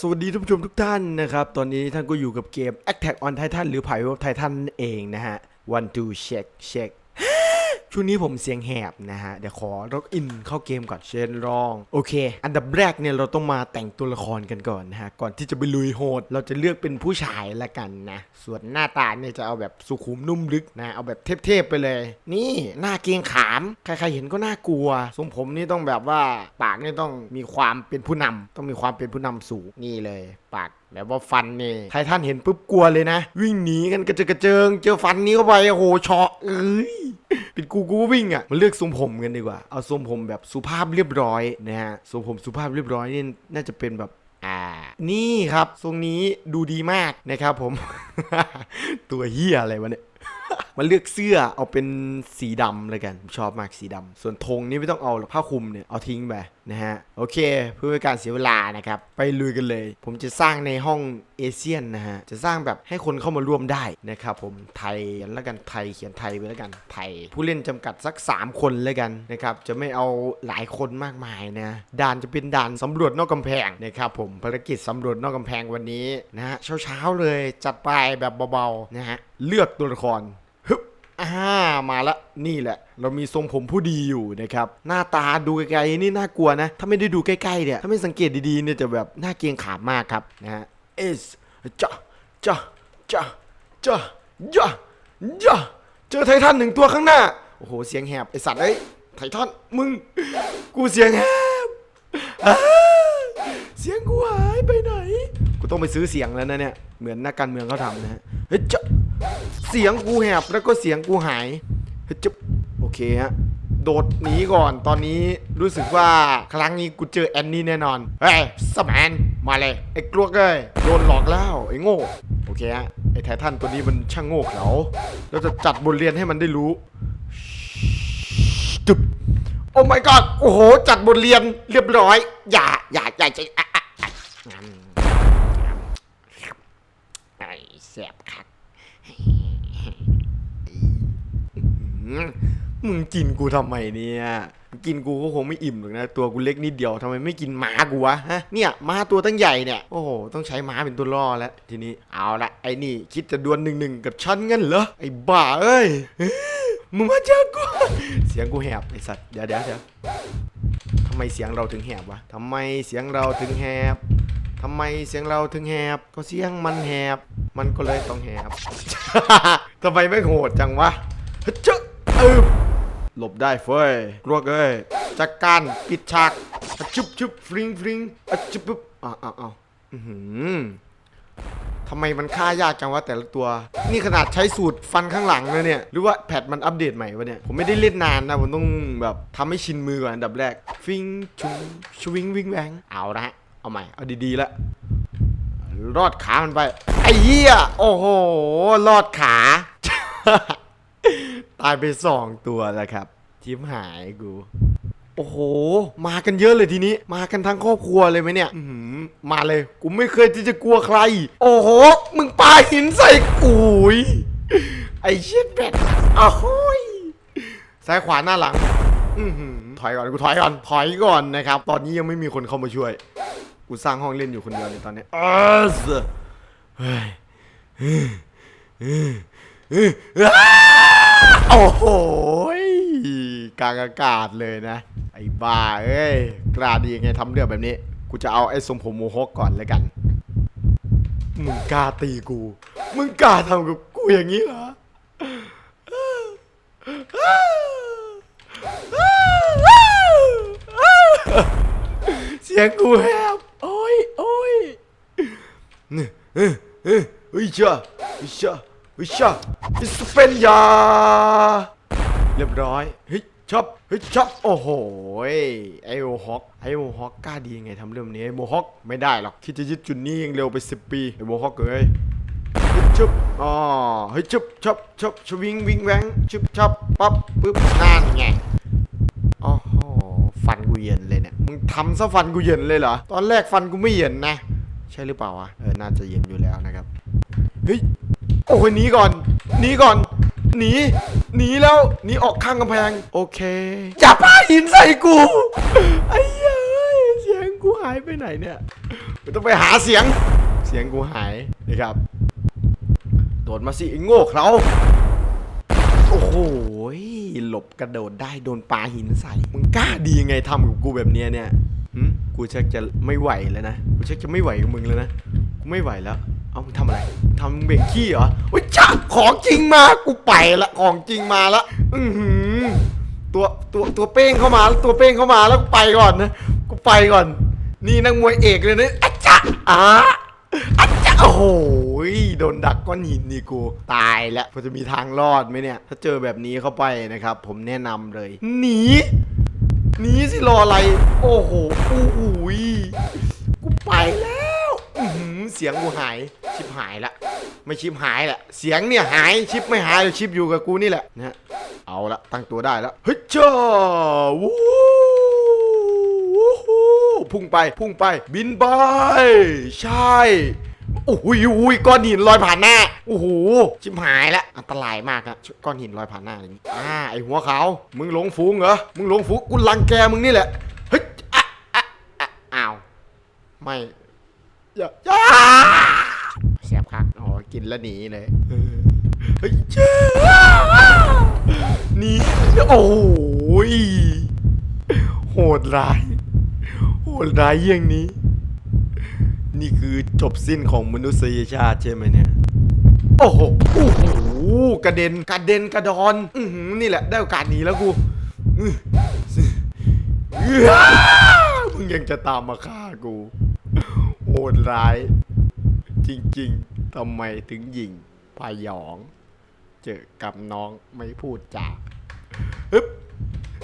สวัสดีท่านผู้ชมทุกท่านนะครับ ตอนนี้ท่านก็อยู่กับเกม Attack on Titan หรือไผ่ a t ไททันเองนะฮะ one two check check ช่วงนี้ผมเสียงแหบนะฮะ เดี๋ยวขอล็อกอินเข้าเกมก่อนเชนรอง โอเค อันดับแรกเนี่ยเราต้องมาแต่งตัวละครกันก่อนนะฮะ ก่อนที่จะไปลุยโหด เราจะเลือกเป็นผู้ชายละกันนะ ส่วนหน้าตาเนี่ยจะเอาแบบสุขุมนุ่มลึกนะ เอาแบบเทพๆไปเลย นี่หน้าเกงขาม ใครๆเห็นก็น่ากลัว ทรงผมนี่ต้องแบบว่าปากนี่ต้องมีความเป็นผู้นำต้องมีความเป็นผู้นำสูงนี่เลย ปากแบบว่าฟันนี่ไททันเห็นปุ๊บกลัวเลยนะ วิ่งหนีกันกระเจิงกระเจิง เจอฟันนี้เข้าไปโอ้โหเชาะเอ้ยเป็นกูกูก็วิ่งอะมาเลือกทรงผมกันดีกว่า เอาทรงผมแบบสุภาพเรียบร้อยนะฮะทรงผมสุภาพเรียบร้อยนี่น่าจะเป็นแบบอ่า นี่ครับทรงนี้ดูดีมากนะครับผม ตัวเฮียอะไรวะเนี่ย มาเลือกเสื้อเอาเป็นสีดำเลยกันชอบมากสีดำส่วนธงนี่ไม่ต้องเอาหรอกผ้าคลุมเนี่ยเอาทิ้งไปนะฮะโอเค เพื่อการเสียเวลานะครับไปลุยกันเลย ผมจะสร้างในห้องเอเชียนนะฮะจะสร้างแบบให้คนเข้ามาร่วมได้นะครับผมไทยเขียนแล้วกันไทยเขียนไทยไปแล้วกันไทย ผู้เล่นจำกัดสัก 3 คนเลยกันนะครับจะไม่เอาหลายคนมากมายนะด่านจะเป็นด่านสำรวจนอกกำแพงนะครับผมภารกิจสำรวจนอกกำแพงวันนี้นะฮะเช้าๆเลยจัดไปแบบเบาๆนะฮะเลือกตัวละคร อ่ามาละนี่แหละ เรามีทรงผมผู้ดีอยู่นะครับหน้าตาดูไกลๆนี่น่ากลัวนะ ถ้าไม่ได้ดูใกล้ๆเนี่ยถ้าไม่สังเกตดีๆเนี่ยจะแบบน่าเกรงขามมากครับนะฮะเอสจ้าจ้าจ้าจ้าจ้าจ้าเจอไททันหนึ่งตัวข้างหน้าโอ้โหเสียงแหบไอสัตว์เอ้ไททันมึง กูเสียงแหบเสียงกูหายไปไหน กูต้องไปซื้อเสียงแล้วนะเนี่ยเหมือนนักการเมืองเขาทำนะฮะเฮ้ยจะ เสียงกูแหบแล้วก็เสียงกูหายเฮ้ยจะโอเคฮะโดดหนีก่อนตอนนี้รู้สึกว่าครั้งนี้กูเจอแอนนี่แน่นอน เฮ้ยสแมนมาเลย ไอ้กลวกเอ้ยโดนหลอกแล้วไอ้โง่ โอเคฮะไอ้ไททันตัวนี้มันช่างโง่เขลาเราจะจัดบทเรียนให้มันได้รู้จุ๊บโอ้ my god โอ้โห จัดบทเรียนเรียบร้อย อย่า อย่า อย่าใจอะอะไอ้แสบคักอื้อหือ มึงกินกูทำไมเนี่ยกินกูก็คงไม่อิ่มหรอกนะตัวกูเล็กนิดเดียวทำไมไม่กินม้ากูวะฮะเนี่ยม้าตัวตั้งใหญ่เนี่ยโอ้โหต้องใช้ม้าเป็นตัวล่อแล้วทีนี้เอาละไอ้นี่คิดจะดวลหนึ่งหนึ่งกับฉันงั้นเหรอไอ้บ้าเอ้ยมึงมาเจอกูเสียงกูแหบไอสัตว์เดี๋ยวเดี๋ยวเดี๋ยวทำไมเสียงเราถึงแหบวะทำไมเสียงเราถึงแหบทำไมเสียงเราถึงแหบก็เสียงมันแหบมันก็เลยต้องแหบทำไมไม่โหดจังวะเฮ้ย ออหลบได้เฟ้ยกลัวเอ้ยจัดการปิดฉากอะชุบชุบฟริงฟริงอะชุบปุ๊บอ่าอ่าอ่าอือหือทำไมมันฆ่ายากจังวะแต่ละตัว นี่ขนาดใช้สูตรฟันข้างหลังเลยเนี่ย หรือว่าแพทมันอัปเดตใหม่วะเนี่ย ผมไม่ได้เล่นนานนะ ผมต้องแบบทำให้ชินมือก่อนอันดับแรก ฟิงชุงชวิงวิงแวงเอาละฮะเอาใหม่ เอาดีๆละรอดขามันไป ไอ้เหี้ย โอ้โห รอดขา ตายไปสองตัวแล้วครับทิมหายกู โอ้โห มากันเยอะเลยทีนี้ มากันทั้งครอบครัวเลยไหมเนี่ยอืมาเลย กูไม่เคยที่จะกลัวใคร โอ้โห มึงปาหินใส่กูยไอ้เชี่ยแบดอ้าวโห้ยซ้ายขวาหน้าหลังอือหือถอยก่อนกูถอยก่อนถอยก่อนนะครับ ตอนนี้ยังไม่มีคนเข้ามาช่วย กูสร้างห้องเล่นอยู่คนเดียวในตอนนี้เออเฮ้ยอ้า โอ้โหกลางอากาศเลยนะ ไอ้บ้าเอ้ย กล้าดียังไงทำเรื่องแบบนี้ กูจะเอาไอ้ทรงผมโมฮอคก่อนเลยกัน มึงกล้าตีกู มึงกล้าทำกับกูอย่างนี้เหรอเสียงกูแหบโอ้ยโอ้ยเฮ้ยเฮ้ยเฮ้ยเฮ้ยจ้าเฮ้ยจ้า ฮ้ยจ้าอิสเปนยา เรียบร้อยเฮ้ยชอบเฮ้ยชอบโอ้โหไอโอฮอกไอโอฮอกกล้าดียังไงทำเรื่องนี้ไอโมฮอกไม่ได้หรอกคิดจะยึดจุดนี้ยังเร็วไปสิบปีไอโมฮอกเอ้ยเฮ้ยชุบอ๋อเฮ้ยชุบชุบชุบชวิ่งวิ่งแวงชุบชุบปั๊บปึ๊บนั่นไงโอ้โหฟันกูเย็นเลยเนี่ยมึงทำซะฟันกูเย็นเลยเหรอตอนแรกฟันกูไม่เย็นนะ ใช่หรือเปล่าวะเออน่าจะเย็นอยู่แล้วนะครับเฮ้ย โอ้ยหนีก่อนหนีก่อนหนีหนีแล้วหนีออกข้างกำแพง โอเคอย่าปาหินใส่กูไอ้เหี้ยเอ้ยเสียงกูหายไปไหนเนี่ยไม่ต้องไปหาเสียง เสียงกูหายนะครับโดดมาสิไอ้โง่เขาโอ้โหหลบกระโดดได้โดนปลาหินใส่มึงกล้าดียังไงทำกับกูแบบเนี้ยเนี่ยหึกูชักจะไม่ไหวแล้วนะ กูชักจะไม่ไหวกับมึงแล้วนะ กูไม่ไหวแล้ว เอามึงทำอะไรทำเบ่งขี้เหรอโอ้ยจ้าของจริงมากูไปละของจริงมาละอือหือตัวตัวตัวเป้งเข้ามาแล้วตัวเป้งเข้ามาแล้วกูไปก่อนนะกูไปก่อน นี่นักมวยเอกเลยนะอาจารย์อะอาจาโอ้โหโดนดักก้อนหินนี่กูตายแล้วพอจะมีทางรอดไหมเนี่ย ถ้าเจอแบบนี้เข้าไปนะครับ ผมแนะนำเลยหนีหนีสิรออะไร โอ้โหโอ้โหยกูไปแล้ว สียงกูหายชิปหายละไม่ชิปหายแหละเสียงเนี่ยหายชิปไม่หายชิปอยู่กับกูนี่แหละนะเอาละตั้งตัวได้แล้วเฮ้ยเจ้าวู้วู้ฮู้พุ่งไปพุ่งไป บินไป ใช่โอ้โหอุ้ยก้อนหินลอยผ่านหน้าโอ้โหชิบหายล้วอันตรายมากอะก้อนหินลอยผ่านหน้าอย่างนี้อ่าไอหัวขาวมึงหลงฝูงเหรอมึงหลงฝูงกูรังแกมึงนี่แหละเฮ้ยอะอะอะอ้าวไม่ อย่าอย่าเสียบครับอ๋อกินแล้วหนีเลยเออเฮ้ยเจ้าหนีโอ้ยโหดร้าย โหดร้ายเยี่ยงนี้ นี่คือจบสิ้นของมนุษยชาติใช่ไหมเนี่ย โอ้โหโอ้โหกระเด็นกระเด็นกระดอนอือหือนี่แหละได้โอกาสหนีแล้วกูมึงยังจะตามมาฆ่ากู โหดร้าย จริงๆทำไมถึงยิงพยอง เจอกับน้องไม่พูดจาฮึบ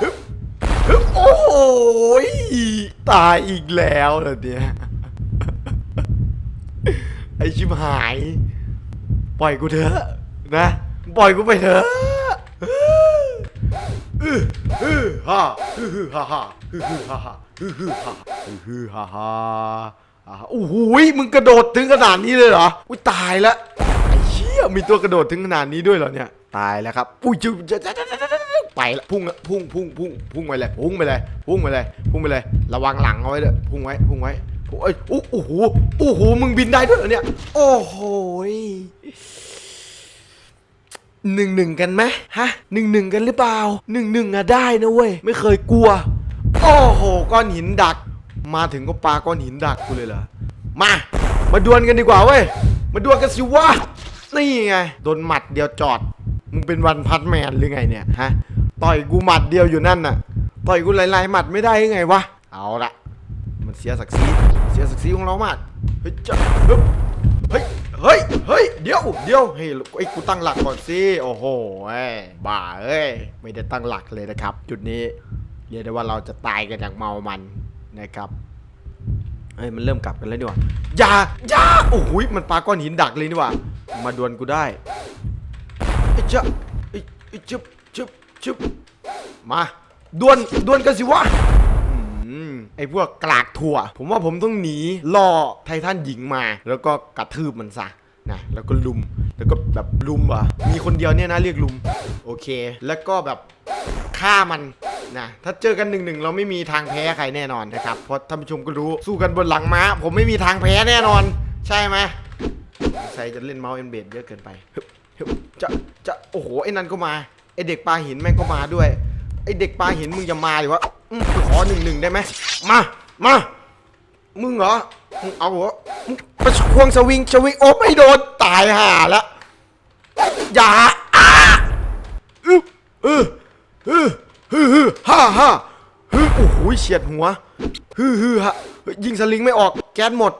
ฮึบฮึบโอ้โหยตายอีกแล้วเหรอเนี่ย ไอชิบหาย ปล่อยกูเถอะนะ ปล่อยกูไปเถอะฮ่าฮือฮ่าฮ่าฮือฮ่าฮ่าฮ่าฮ่าฮ่า อ่าโอ้โหยมึงกระโดดถึงขนาดนี้เลยเหรออุ้ยตายแล้วไอ้เชี่ยมีตัวกระโดดถึงขนาดนี้ด้วยเหรอเนี่ยตายแล้วครับอุ้ยจุ๊บไปละพุ่งละพุ่งพุ่งพุ่งพุ่งไปเลยพุ่งไปเลยพุ่งไปเลยพุ่งไปเลย ระวังหลังเอาไว้เด้อพุ่งไว้พุ่งไว้เอ้ยโอ้โหโอ้โหมึงบินได้ด้วยเหรอเนี่ย โอ้โหหนึ่งหนึ่งกันไหมฮะหนึ่งหนึ่งกันหรือเปล่าหนึ่งหนึ่งอะได้นะเว้ยไม่เคยกลัว โอ้โหก้อนหินดัก มาถึงก็ปาก้อนหินดักกูเลยเหรอ มา มาดวลกันดีกว่าเว้ย มาดวลกันสิวะ นี่ไง โดนหมัดเดียวจอด มึงเป็นวันพัดแมนหรือไงเนี่ยฮะ ต่อยกูหมัดเดียวอยู่นั่นน่ะ ต่อยกูหลายๆหมัดไม่ได้ยังไงวะ เอาละ มันเสียศักดิ์ศรี เสียศักดิ์ศรีของเรามาก เฮ้ยจ้าฮึบเฮ้ย เฮ้ย เฮ้ย เดี๋ยว เดี๋ยวเฮ้ยไอ้กูตั้งหลักก่อนสิ โอ้โหเอ้ยบ้าเอ้ย ไม่ได้ตั้งหลักเลยนะครับ จุดนี้เรียกได้ว่าเราจะตายกันอย่างเมามัน นะครับเฮ้ยมันเริ่มกลับกันแล้วนี่หว่าอย่าอย่าโอ้โหยมันปาก้อนหินดักเลยนี่ว่ามาดวลกูได้ไอ้เจ้าไอ้ไอ้จุบจุบจุบมาดวลดวลกันสิวะอืมไอ้พวกกลากถั่ว ผมว่าผมต้องหนีล่อไททันหญิงมา แล้วก็กระทืบมันซะนะแล้วก็ลุมแล้วก็แบบลุมอะมีคนเดียวเนี่ยนะเรียกลุม โอเค แล้วก็แบบฆ่ามัน นะถ้าเจอกันหนึ่งหนึ่งเราไม่มีทางแพ้ใครแน่นอนนะครับเพราะท่านผู้ชมก็รู้สู้กันบนหลังม้า ผมไม่มีทางแพ้แน่นอน ใช่ไหมใส่จะเล่นเมาส์เอ็นเบดเยอะเกินไปจะจะโอ้โหไอ้นั่นก็มาไอเด็กปลาหินแม่งก็มาด้วยไอเด็กปลาหินมึงจะมาหรือวะขอหนึ่งหนึ่งได้ไหมมามามึงเหรอมึงเอาเหรอมึงไปควงสวิงสวิงโอ้ไม่โดนตายห่าละอย่าอ้าอึ๊บเออเออฮึฮึฮ่าฮ่าฮึโอ้โห เฉียดหัวฮึฮึฮะเฮ้ยยิงสลิงไม่ออกแก๊สหมด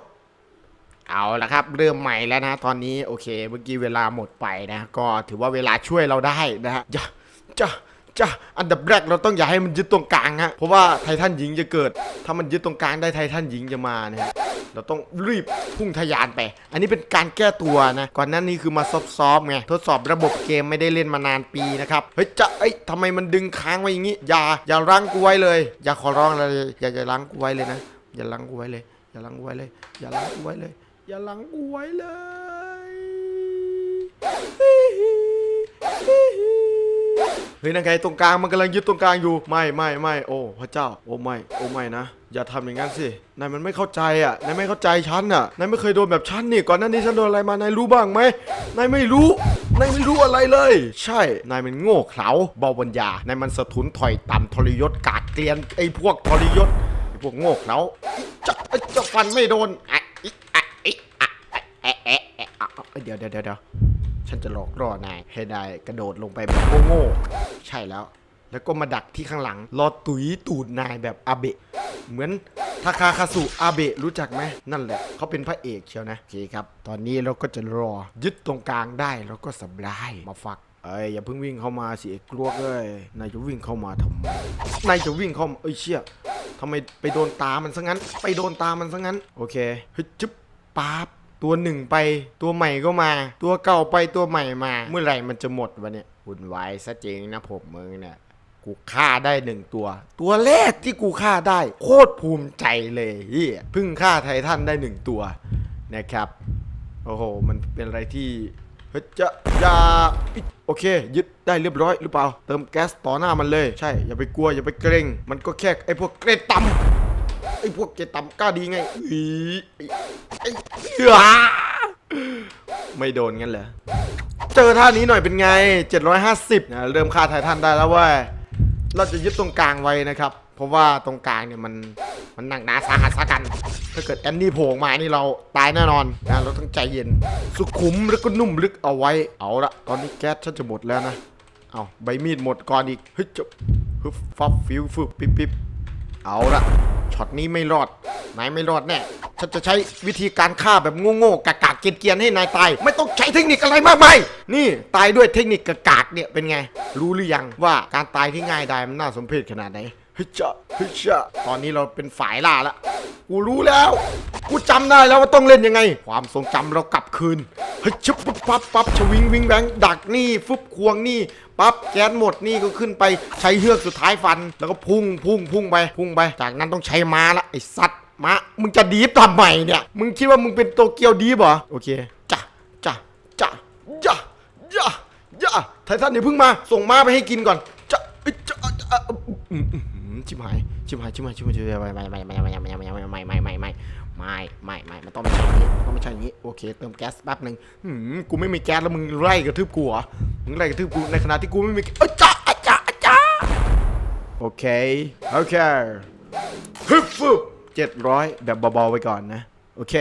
เอาละครับ เริ่มใหม่แล้วนะ ตอนนี้โอเค เมื่อกี้เวลาหมดไปนะ ก็ถือว่าเวลาช่วยเราได้นะฮะจ้าจะจะอันดับแรกเราต้องอย่าให้มันยึดตรงกลางฮะเพราะว่าไททันหญิงจะเกิด ถ้ามันยึดตรงกลางได้ไททันหญิงจะมานะฮะ เราต้องรีบพุ่งทะยานไป อันนี้เป็นการแก้ตัวนะ ก่อนหน้านี้คือมาซอฟๆไง ทดสอบระบบเกมไม่ได้เล่นมานานปีนะครับ เฮ้ยจะเอ้ยทำไมมันดึงค้างไว้อย่างงี้ อย่า อย่ารั้งกูไว้เลย อย่าขอร้องเลย อย่าอย่ารั้งกูไว้เลยนะ อย่ารั้งกูไว้เลย อย่ารั้งกูไว้เลย อย่ารั้งกูไว้เลย อย่าลังกูไว้เลยเฮ้ยนั่นไงตรงกลางมันกำลังยึดตรงกลางอยู่ ไม่ไม่ไม่โอ้พระเจ้า โอ้ไม่โอ้ไม่นะ อย่าทำอย่างนั้นสินายมันไม่เข้าใจอะนายไม่เข้าใจฉันอะนายไม่เคยโดนแบบฉันนี่ก่อนหน้านี้ฉันโดนอะไรมานายรู้บ้างไหมนายไม่รู้นายไม่รู้อะไรเลย ใช่นายมันโง่เขลาเบาปัญญานายมันสะทุนถอยต่ำทรยศกาดเกลียนไอ้พวกทรยศไอ้พวกโง่เขลาจะจะฟันไม่โดนอะอิอะอิอะเอ๊ะเอ๊ะเอ๊ะเดี๋ยวเดี๋ยวเดี๋ยวฉันจะหลอกล่อนายให้นายกระโดดลงไปแบบโง่ๆใช่แล้ว แล้วก็มาดักที่ข้างหลัง รอตุ๋ยตูดนายแบบอาเบะ เหมือนทาคาคาสุอาเบะรู้จักไหมนั่นแหละเขาเป็นพระเอกเชียวนะโอเคครับ ตอนนี้เราก็จะรอยึดตรงกลางได้แล้วก็สบายมาฟักเอ้ยอย่าเพิ่งวิ่งเข้ามาสิกลัวเอ้ยนายจะวิ่งเข้ามาทำไมนายจะวิ่งเข้ามาเอ้ยเชี่ยทำไมไปโดนตามันซะงั้น ไปโดนตามันซะงั้น โอเคฮึจึ๊บป๊าบตัวหนึ่งไปตัวใหม่ก็มา ตัวเก่าไปตัวใหม่มา เมื่อไหร่มันจะหมดวะเนี่ยวุ่นไวซะจริงนะผมมึงเนี่ย กูฆ่าได้หนึ่งตัว ตัวแรกที่กูฆ่าได้ โคตรภูมิใจเลยเฮียเพิ่งฆ่าไททันได้หนึ่งตัวนะครับ โอ้โห มันเป็นอะไรที่เฮ้ยจะยาโอเค ยึดได้เรียบร้อยหรือเปล่า เติมแก๊สต่อหน้ามันเลย ใช่ อย่าไปกลัว อย่าไปเกรง มันก็แค่ไอ้พวกเกรดต่ำไอ้พวกเกรดต่ำกล้าดีไงอีไอ้ไอ้เหี้ยไม่โดนงั้นเหรอ เจอท่านี้หน่อยเป็นไง 750นะเริ่มฆ่าไททันได้แล้วเว้ย เราจะยึดตรงกลางไว้นะครับ เพราะว่าตรงกลางเนี่ยมันมันหนักหนาสาหัสสากัน ถ้าเกิดแอนนี่โผล่มานี่เราตายแน่นอนนะเราต้องใจเย็น สุขุมแล้วก็นุ่มลึกเอาไว้ เอาละตอนนี้แก๊สฉันจะหมดแล้วนะ เอาใบมีดหมดก่อนอีก เฮ้ยจบฮึบฟับฟิวฟึบปิ๊บปิ๊บเอาละ ช็อตนี้ไม่รอด นายไม่รอดแน่ ฉันจะใช้วิธีการฆ่าแบบโง่ๆกากากๆเกรียนๆให้นายตาย ไม่ต้องใช้เทคนิคอะไรมากมายนี่ตายด้วยเทคนิคกากากๆเนี่ยเป็นไง รู้หรือยังว่าการตายที่ง่ายดายมันน่าสมเพชขนาดไหนเฮ้ยจ้ะเฮ้ยจ้ะตอนนี้เราเป็นฝ่ายล่าละกูรู้แล้ว กูจำได้แล้วว่าต้องเล่นยังไง ความทรงจำเรากลับคืนเฮ้ยชึบปั๊บปั๊บปั๊บชวิงวิงแบงดักนี่ฟึบควงนี่ ปั๊บแก๊สหมดนี่ก็ขึ้นไปใช้เฮือกสุดท้ายฟัน แล้วก็พุ่งพุ่งพุ่งไปพุ่งไป จากนั้นต้องใช้ม้าละไอ้สัตว์ม้ามึงจะดีฟทำไมเนี่ย มึงคิดว่ามึงเป็นโตเกียวดีฟเหรอโอเคจ้ะจ้ะจ้ะจ้ะจ้ะจ้ะไททันเดี๋ยวพิ่งมาส่งม้าไปให้กินก่อนจ้ะเอ้ยจ้ะจ้ะอืมอืมอืมชิบหายชิบหายชิบหายชิบหายชิบหายไม่ไม่ไม่ไม่ไม่ไม่ไม่ไม่ไม่ไม่ ไม่ไม่ไม่ไม่ไม่มันต้องไม่ใช่อย่างนี้ต้องไม่ใช่อย่างนี้โอเคเติมแก๊สแป๊บหนึ่งหืมกูไม่มีแก๊สแล้วมึงไล่กระทืบกูเหรอมึงไล่กระทืบกูในขณะที่กูไม่มีเอ้ยจ้ะจ้ะจ้ะโอเคโอเคฮึบฟึบเจ็ดร้อยแบบเบาๆไว้ก่อนนะ โอเค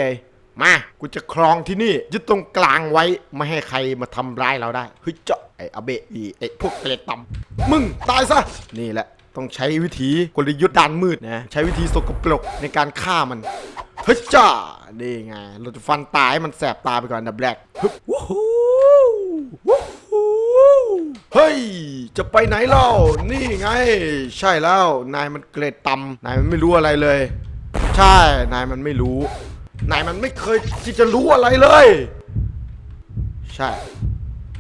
มากูจะครองที่นี่ยึดตรงกลางไว้ไม่ให้ใครมาทำร้ายเราได้เฮ้ยเจาะไอ้อเบะอีไอ้พวกเกล็ดต่ำมึงตายซะนี่แหละต้องใช้วิธีกลยุทธ์ด้านมืดนะใช้วิธีสกปรกในการฆ่ามัน เฮ้ยจ้านี่ไง เราจะฟันตายให้มันแสบตาไปก่อนดับแรกฮึบวู้ฮู้วู้ฮู้เฮ้ย จะไปไหนเล่า นี่ไง ใช่แล้ว นายมันเกรดต่ำนายมันไม่รู้อะไรเลย ใช่ นายมันไม่รู้ นายมันไม่เคยที่จะรู้อะไรเลย ใช่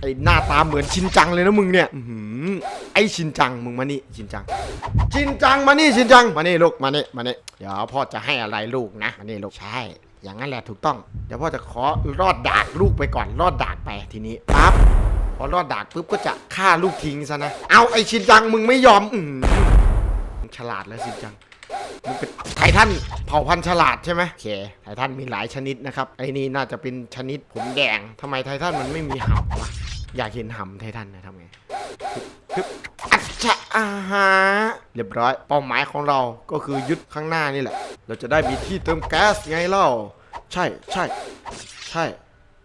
ไอหน้าตาเหมือนชินจังเลยนะมึงเนี่ยอื้อหือไอชินจังมึงมานี่ชินจัง ชินจังมานี่ชินจังมานี่ลูกมานี่มานี่เดี๋ยวพ่อจะให้อะไรลูกนะมานี่ลูกใช่ อย่างนั้นแหละถูกต้องเดี๋ยวพ่อจะขอรอดดากลูกไปก่อนรอดดากไปทีนี้ปั๊บพอรอดดากปุ๊บก็จะฆ่าลูกทิ้งซะนะเอาไอชินจังมึงไม่ยอมอืมึงฉลาดแล้วชินจังมึงเป็นไททันเผ่าพันธุ์ฉลาดใช่ไหมโอเคไททันมีหลายชนิดนะครับไอ้นี่น่าจะเป็นชนิดผมแดงทำไมไททันมันไม่มีหำวะ อยากเห็นหำไททันนะทำไงฮึบอัจฉะอาฮะเรียบร้อย เป้าหมายของเราก็คือยึดข้างหน้านี่แหละ เราจะได้มีที่เติมแก๊สไงเล่า ใช่ใช่ใช่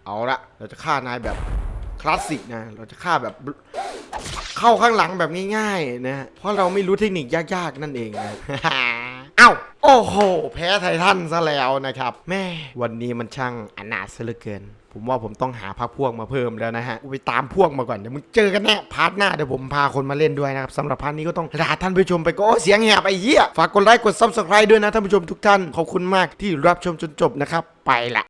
เอาละเราจะฆ่านายแบบคลาสสิกนะ เราจะฆ่าแบบเข้าข้างหลังแบบง่ายๆนะ เพราะเราไม่รู้เทคนิคยากๆนั่นเองนะเอ้าโอ้โห แพ้ไททันซะแล้วนะครับ แม่ วันนี้มันช่างอนาถซะเหลือเกิน ผมว่าผมต้องหาพักพวกมาเพิ่มแล้วนะฮะไปตามพวกมาก่อนเดี๋ยวมึงเจอกันแน่พาร์ทหน้าเดี๋ยวผมพาคนมาเล่นด้วยนะครับสำหรับพาร์ทนี้ก็ต้องลาท่านผู้ชมไปก็เสียงแหบไอ้เหี้ยฝากกดไลค์กดซับสไครต์ด้วยนะท่านผู้ชมทุกท่านขอบคุณมากที่รับชมจนจบนะครับไปละ